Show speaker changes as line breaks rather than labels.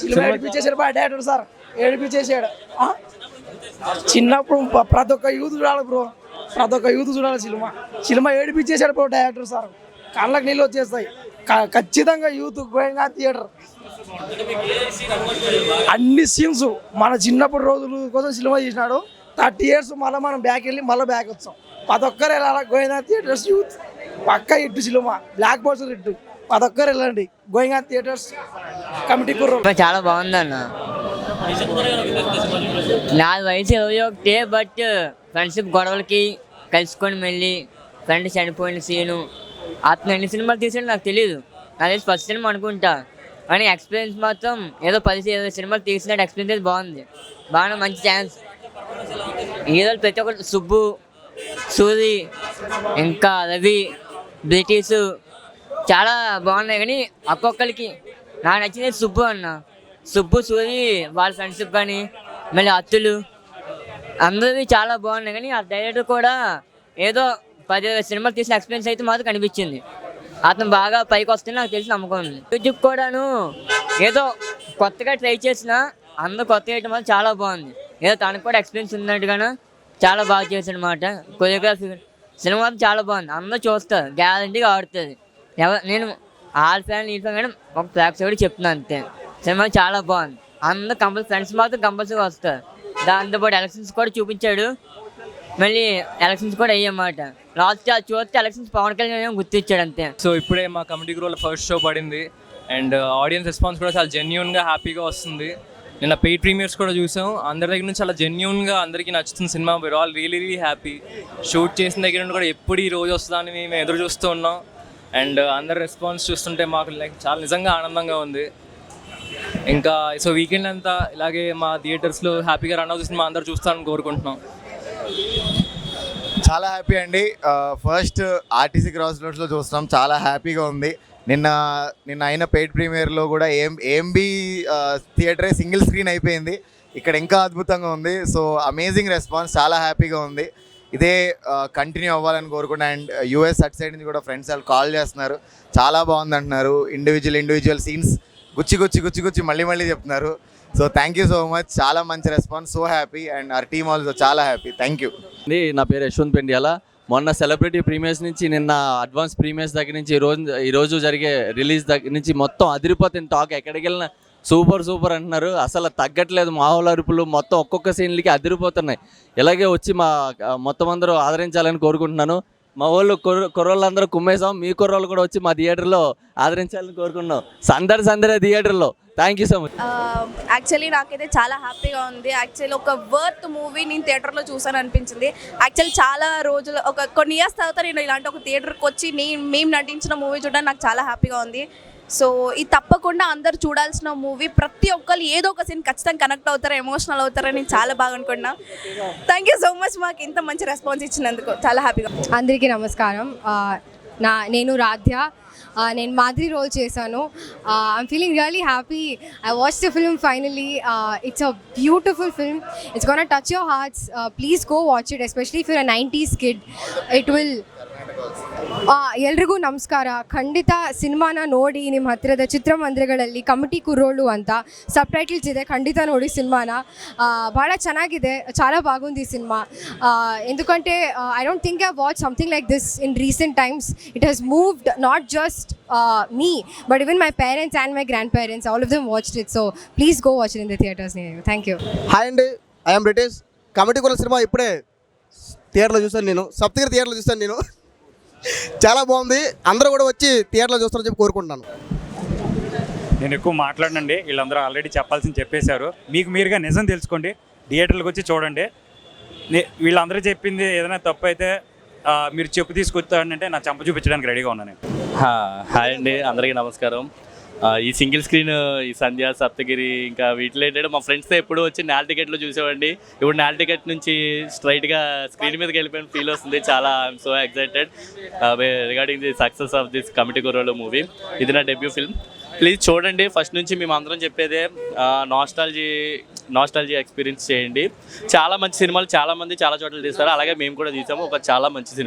Cinema ఏడిపించేసాడు director sir. ఏడిపించేసాడు? చిన్నప్పుడు ప్రతి ఒక్క యూత్ చూడాలి బ్రో. ప్రతి ఒక్క యూత్ చూడాలి సినిమా. సినిమా ఏడిపించేసాడు బ్రో డైరెక్టర్ సార్. కళ్ళకి నీళ్ళు వచ్చేస్తాయి. ఖచ్చితంగా యూత్ గోయంగా థియేటర్. అన్ని సీన్స్ మన చిన్నప్పుడు రోజులు కోసం సినిమా చేసినాడు థర్టీ ఇయర్స్ మళ్ళీ మనం బ్యాక్ వెళ్ళి మళ్ళీ బ్యాక్ వచ్చాం. ప్రతి ఒక్కరు వెళ్ళాలి గోయిందా థియేటర్స్ యూత్. పక్క ఇట్టు సినిమా. బ్లాక్ బోర్డ్స్ ఇట్టు అదొక్కరు ఒక్కరు వెళ్ళండి గోయింగ్ థియేటర్స్ కమిటీ కుర్ర
చాలా బాగుందన్న. నా వయసు ఇరవై ఒకటే బట్ ఫ్రెండ్షిప్ గొడవలకి కలుసుకొని మళ్ళీ ఫ్రెండ్ చనిపోయిన సీను అతను ఎన్ని సినిమాలు తీసాడు నాకు తెలియదు అదే ఫస్ట్ సినిమా అనుకుంటా. కానీ ఎక్స్పీరియన్స్ మాత్రం ఏదో పది ఇరవై సినిమాలు తీసినట్టు ఎక్స్పీరియన్స్ బాగుంది. బాగా మంచి ఛాన్స్ ఈరోజు ప్రతి ఒక్కరు సుబ్బు సూరి ఇంకా రవి బ్రిటిష్ చాలా బాగున్నాయి కానీ ఒక్కొక్కరికి నాకు నచ్చింది సుబ్బు అన్న. సుబ్బు సూరి వాళ్ళ ఫ్రెండ్షిప్ కానీ మళ్ళీ అత్తులు. అందరివి చాలా బాగున్నాయి కానీ ఆ డైరెక్టర్ కూడా ఏదో పది సినిమాలు తీసిన ఎక్స్పీరియన్స్ అయితే మాత్రం కనిపించింది. అతను బాగా పైకి వస్తే నాకు తెలిసి నమ్మకం ఉంది. మ్యూజిక్ కూడాను ఏదో కొత్తగా ట్రై చేసిన అందరూ కొత్తగా వేయటం వల్ల చాలా బాగుంది. ఏదో తనకు కూడా ఎక్స్పీరియన్స్ ఉన్నట్టుగాను చాలా బాగా చేశాడు అనమాట కొరియోగ్రఫీ సినిమా చాలా బాగుంది. అందరూ చూస్తారు. గ్యారంటీగా ఆడుతుంది. ఎవరు నేను ఆల్ ఫ్యాన్ ఈ ఫ్యాన్ ఒక ఫ్లాక్స్ కూడా చెప్తున్నాను అంతే. సినిమా చాలా బాగుంది. అందరూ కంపల్సరీ ఫ్రెండ్స్ మాత్రం కంపల్సరీ వస్తారు. దాంతోపాటు ఎలక్షన్స్ కూడా చూపించాడు. మళ్ళీ ఎలక్షన్స్ కూడా అయ్యమాట లాస్ట్ చూస్తే ఎలక్షన్స్ పవన్ కళ్యాణ్ ఏమో గుర్తించాడు అంతే.
సో ఇప్పుడే మా కమిటీ గ్రూప్ ఫస్ట్ షో పడింది. అండ్ uh, ఆడియన్స్ రెస్పాన్స్ కూడా చాలా జెన్యున్గా హ్యాపీగా వస్తుంది. నిన్న పెయిడ్ ప్రీమియర్స్ కూడా చూసాం. అందరి దగ్గర నుంచి చాలా జెన్యున్గా అందరికీ నచ్చుతున్న cinema. We're all really really happy shoot చేసిన దగ్గర నుండి కూడా ఎప్పుడు ఈ రోజు వస్తుందని మేము ఎదురు చూస్తూ ఉన్నాం. అండ్ uh, అందరి రెస్పాన్స్ చూస్తుంటే మాకు లైక్ చాలా నిజంగా ఆనందంగా ఉంది. ఇంకా సో వీకెండ్ అంతా ఇలాగే మా థియేటర్స్లో హ్యాపీగా రన్ అవుతుంది సినిమా అందరు చూస్తారని కోరుకుంటున్నాం.
చాలా హ్యాపీ అండి. ఫస్ట్ ఆర్టీసీ క్రాస్ రోడ్స్లో చూస్తాం చాలా హ్యాపీగా ఉంది. నిన్న నిన్న అయిన పెయిడ్ ప్రీమియర్లో కూడా ఏం ఏంబి థియేటరే సింగిల్ స్క్రీన్ అయిపోయింది. ఇక్కడ ఇంకా అద్భుతంగా ఉంది. సో అమేజింగ్ రెస్పాన్స్ చాలా హ్యాపీగా ఉంది. ఇదే కంటిన్యూ అవ్వాలని కోరుకుంటా అండ్ యూఎస్ అట్ సైడ్ నుంచి కూడా ఫ్రెండ్స్ వాళ్ళు కాల్ చేస్తున్నారు. చాలా బాగుంది అంటున్నారు. ఇండివిజువల్ ఇండివిజువల్ సీన్స్ గుచ్చి గుచ్చి గుచ్చి గుచ్చి మళ్ళీ మళ్ళీ చెప్తున్నారు. So thank you so much చాలా మంచి response so happy and our team also చాలా హ్యాపీ థ్యాంక్ యూ
నా పేరు యశ్వంత్ పెండియాల. మొన్న సెలబ్రిటీ ప్రీమియర్స్ నుంచి నిన్న అడ్వాన్స్ ప్రీమియర్స్ దగ్గర నుంచి ఈ రోజు ఈ రోజు జరిగే రిలీజ్ దగ్గర నుంచి మొత్తం అదిరిపోతుంది టాక్. ఎక్కడికి వెళ్ళినా సూపర్ సూపర్ అంటున్నారు. అసలు తగ్గట్లేదు. మామూలు అరుపులు మొత్తం ఒక్కొక్క సీన్లకి అదిరిపోతున్నాయి. ఇలాగే వచ్చి మా మొత్తం అందరూ ఆదరించాలని కోరుకుంటున్నాను. మా వాళ్ళు కుర్ర కుర్రోళ్ళందరూ కుమ్మేసాం మీ కుర్రోళ్ళు కూడా వచ్చి మా థియేటర్లో ఆదరించాలని కోరుకున్నాం సందడి సందడి థియేటర్లో. Thank you so much
actually నాకైతే చాలా హ్యాపీగా ఉంది. యాక్చువల్లీ ఒక వర్త్ మూవీ నేను థియేటర్లో చూసాను అనిపించింది. యాక్చువల్లీ చాలా రోజులు ఒక కొన్ని ఇయర్స్ తర్వాత నేను ఇలాంటి ఒక థియేటర్కి వచ్చి నేను మేము నటించిన మూవీ చూడడానికి నాకు చాలా హ్యాపీగా ఉంది. సో ఇది తప్పకుండా అందరు చూడాల్సిన మూవీ. ప్రతి ఒక్కరు ఏదో ఒక సీన్ ఖచ్చితంగా కనెక్ట్ అవుతారు ఎమోషనల్ అవుతారని చాలా బాగా అనుకున్నా థ్యాంక్ యూ సో మచ్ మాకు ఇంత మంచి రెస్పాన్స్ ఇచ్చినందుకు. చాలా హ్యాపీగా
అందరికీ నమస్కారం. నా నేను రాధ్య. నేను మాదిరి రోల్ చేశాను. I'm feeling really happy I watch the film finally it's a beautiful film it's gonna touch your hearts please go watch it especially for a nineties kid it will ಎಲ್ರಿಗೂ ನಮಸ್ಕಾರ ಖಂಡಿತ ಸಿನಿಮಾನ ನೋಡಿ ನಿಮ್ಮ ಹತ್ತಿರದ ಚಿತ್ರಮಂದಿರಗಳಲ್ಲಿ ಕಮಿಟಿ ಕುರೋಳು ಅಂತ ಸಬ್ ಟೈಟಲ್ಸ್ ಇದೆ ಖಂಡಿತ ನೋಡಿ ಸಿನಿಮಾನ ಭಾಳ ಚೆನ್ನಾಗಿದೆ చాలా బాగుంది ఈ సినిమా ఎందుకంటే I don't think I watch something like this in recent times it has moved not just me but even my parents and my grandparents all of them watched it so please go watch it in the theatres thank you
hi అండి I'm British committee కుల cinema ఇప్పుడే థియేటర్లో చూసాను నేను సప్తగిరి థియేటర్లో చూసాను నేను చాలా బాగుంది. అందరూ కూడా వచ్చి థియేటర్లో చూస్తారని చెప్పి కోరుకుంటున్నాను.
నేను ఎక్కువ మాట్లాడనండి. వీళ్ళందరూ ఆల్రెడీ చెప్పాల్సింది చెప్పేశారు. మీకు మీరుగా నిజం తెలుసుకోండి. థియేటర్లకు వచ్చి చూడండి. వీళ్ళందరూ చెప్పింది ఏదైనా తప్పు అయితే మీరు చెప్పు తీసుకొచ్చారంటే నా చంప చూపించడానికి రెడీగా ఉన్నాను
హాయ్ అండి. అందరికీ నమస్కారం. ఈ సింగిల్ స్క్రీన్ ఈ సంధ్య సప్తగిరి ఇంకా వీటిలో ఏంటంటే మా ఫ్రెండ్స్తో ఎప్పుడు వచ్చి నాల్ టికెట్లో చూసేవాడిని. ఇప్పుడు నాల్ టికెట్ నుంచి స్ట్రైట్గా స్క్రీన్ మీదకి వెళ్ళిపోయిన ఫీల్ వస్తుంది. చాలా I'm so excited regarding the success of this committee Kurrollu movie ఇది నా డెబ్యూ ఫిల్మ్ ప్లీజ్ చూడండి. ఫస్ట్ నుంచి మేము అందరం చెప్పేదే నాస్టాలజీ నాస్టాలజీ ఎక్స్పీరియన్స్ చేయండి. చాలా మంచి సినిమాలు చాలా మంది చాలా చోట్ల తీస్తారు. అలాగే మేము కూడా తీసాము. ఒక చాలా మంచి సినిమా.